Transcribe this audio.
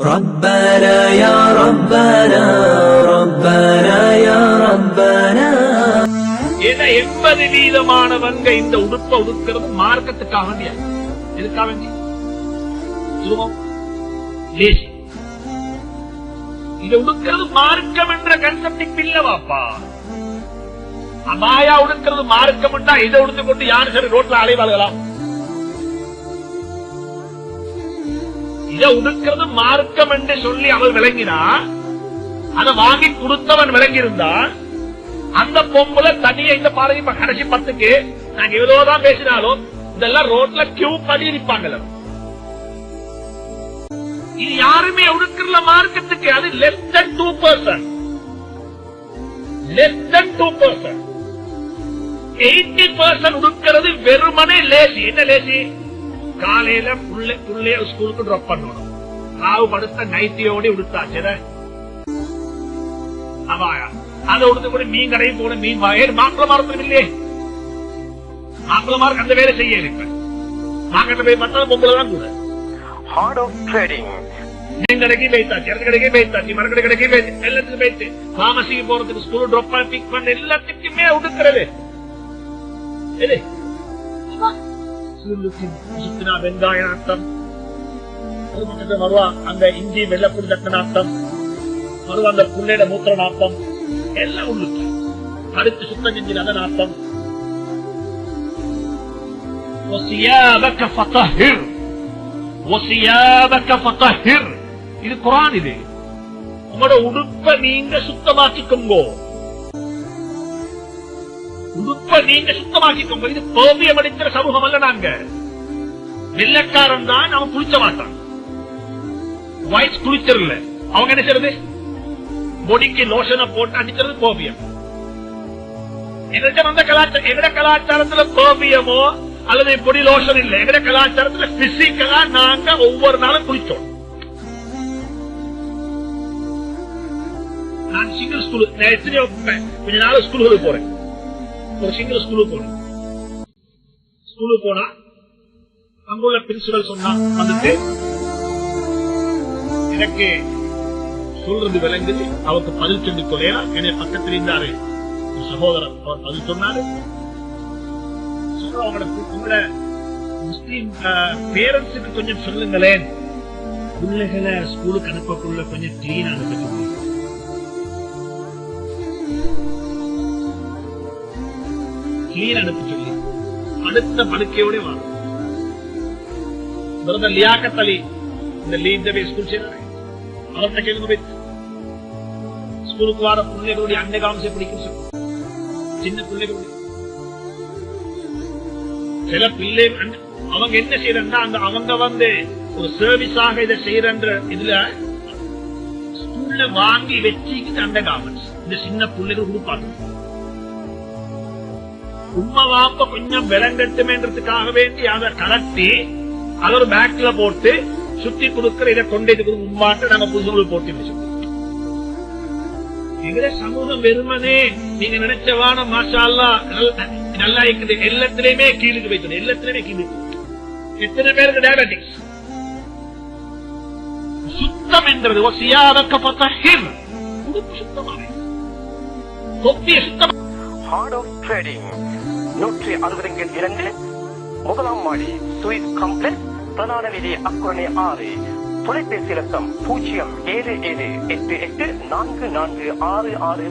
ربنا يا ربنا ربنا يا ربنا ஏன்னா எண்பது வீதமானவங்க இந்த உடுப்பை உடுக்கிறது மார்க்கத்துக்காக வேண்டிய எதுக்காக வேண்டி சுருமம் லேசி இதை உடுக்கிறது மார்க்கம் என்ற கன்செப்ட் இல்லவாப்பா அபாயா உடுக்கிறது மார்க்கம் இதை உடுத்து கொண்டு யாரு சரி ரோட்ல அலைவார்களாம் இதை உடுக்கிறது மார்க்கம் என்று சொல்லி அவர் விளங்கினா அதை வாங்கி கொடுத்தவன் விளங்கி அந்த பொம்பளை தனியா இந்த பாருங்க இப்ப கடைசி பத்துக்கு நாங்க எவ்வளவுதான் பேசினாலும் இதெல்லாம் ரோட்ல கியூ பண்ணி நிப்பாங்கல்ல. இது யாருமே உடுக்கிறல மார்க்கத்துக்கு அது less than two percent less than two percent eighty percent உடுக்கிறது வெறுமனே லேசி என்ன லேசி காலையில புள்ளை புள்ளைய ஸ்கூலுக்கு ட்ராப் பண்ணணும். ராவு படுத்த நைட்டியோட உடுத்தாச்சு அவாயா அதை உடுத்து கூட மீன் கடையும் போன மீன் வாங்க. மாப்பிள மரத்தும் இல்லையே. மாப்பிள மார்க் அந்த வேலை செய்ய இப்ப. மார்க்கெட்ல போய் பார்த்தா பொம்பளை தான் கூட. Heart of Trading. மீன் கடைக்கு போய்த்தாச்சு இறந்து கடைக்கு போய்த்தாச்சு மரக்கடை கடைக்கு போயிட்டு எல்லாத்துக்கும் போயிட்டு பாமசிக்கு போறதுக்கு ஸ்கூல் ட்ராப் பண்ண பிக் பண்ண எல்லாத்துக்குமே உடுக்கிறது ஈத்தனா வெங்காய நாட்டம் அது பக்கத்துல வருவா அந்த இஞ்சி வெள்ளப்பொடி தக்க நாட்டம் வருவா அந்த புள்ளையிட மூத்திர நாட்டம் எல்லாம் உள்ளுக்கு. அடுத்து சுத்தம் செஞ்சு நல்ல நாட்டம் இது குரான் இது. உங்களோட உடுப்பை நீங்க சுத்தமாக்கிக்கோங்க. உடுப்ப நீங்க சுத்தமாக்கிக்கோங்க இது கோபியம் அடிக்கிற சமூகம் அல்ல நாங்க. வெள்ளக்காரன் தான் அவன் குளிச்ச மாட்டான். ஒயிட் குளிச்சிடல அவங்க என்ன செய்யறது பொடிக்கு லோஷனை போட்டு அடிக்கிறது கோபியம். எங்கிட்ட வந்த கலாச்சாரம் எங்கட கலாச்சாரத்துல கோபியமோ அல்லது பொடி லோஷன் இல்ல. எங்கட கலாச்சாரத்துல பிசிக்கலா நாங்க ஒவ்வொரு நாளும் குளிச்சோம். நான் சிங்கிள் ஸ்கூல் நான் எத்தனையோ கொஞ்ச நாள் ஸ்கூலுக்கு போறேன். ஒரு சிங்கிள் ஸ்கூலுக்கு போனேன். ஸ்கூலுக்கு போனா அங்குள்ள பிரின்சிபல் சொன்னா வந்துட்டு எனக்கு சொல்றது விளங்குது. அவருக்கு பதில் சொல்லி கொள்ளையா என்னை பக்கத்தில் இருந்தாரு. சகோதரர் அவர் பதில் சொன்னாரு. சொன்னா, உங்களோட முஸ்லீம் பேரண்ட்ஸுக்கு கொஞ்சம் சொல்லுங்களேன். பிள்ளைகளை ஸ்கூலுக்கு அனுப்பக்குள்ள கொஞ்சம் கிளீன் அனுப்ப கிளீன் அனுப்ப சொல்லி. அடுத்த படுக்கையோட வா. பிரதர் லியாக்கத் அலி இந்த ஸ்கூல் சேர்ந்தாரு. அவர்கிட்ட ஸ்கூலுக்கு வர பிள்ளைகளுடைய பிடிக்கும் சொல்லு. சின்ன பிள்ளைகளுடைய. சில பிள்ளை அவங்க என்ன செய்யறா அந்த அவங்க வந்து ஒரு சர்வீஸாக இதை செய்யறன்ற இதுல ஸ்கூல்ல வாங்கி வச்சுக்கிட்டு அண்டை இந்த சின்ன பிள்ளைகள் உடுப்பாங்க உண்மை வாப்ப கொஞ்சம் விளங்கட்டுமேன்றதுக்காக வேண்டி அதை கலட்டி அதை ஒரு பேக்ல போட்டு சுத்தி கொடுக்கிற இதை கொண்டு கொடுக்க உண்மாட்ட நாங்க புதுசு போட்டு வச்சோம் சமூகம் வெறுமனே நீங்க நினைச்சவான மாஷா நல்லா இருக்குது. எல்லாத்திலயுமே கீழுக்கு வைக்கணும் எல்லாத்திலயுமே கீழுக்கு எத்தனை பேருக்கு டயபெட்டிக்ஸ் சுத்தம் என்றது. சுத்தமான ஹிம் சுத்தம். ஹார்ட் ஆஃப் ட்ரேடிங் நூற்றி அறுபதுங்கள் இரண்டு முதலாம் மாடி சுவிஸ் காம்ப்ளெக்ஸ் பிரதான வீதி அக்குரணை ஆறு தொலைபேசி இலக்கம் பூஜ்ஜியம் ஏழு ஏழு எட்டு எட்டு நான்கு நான்கு ஆறு ஆறு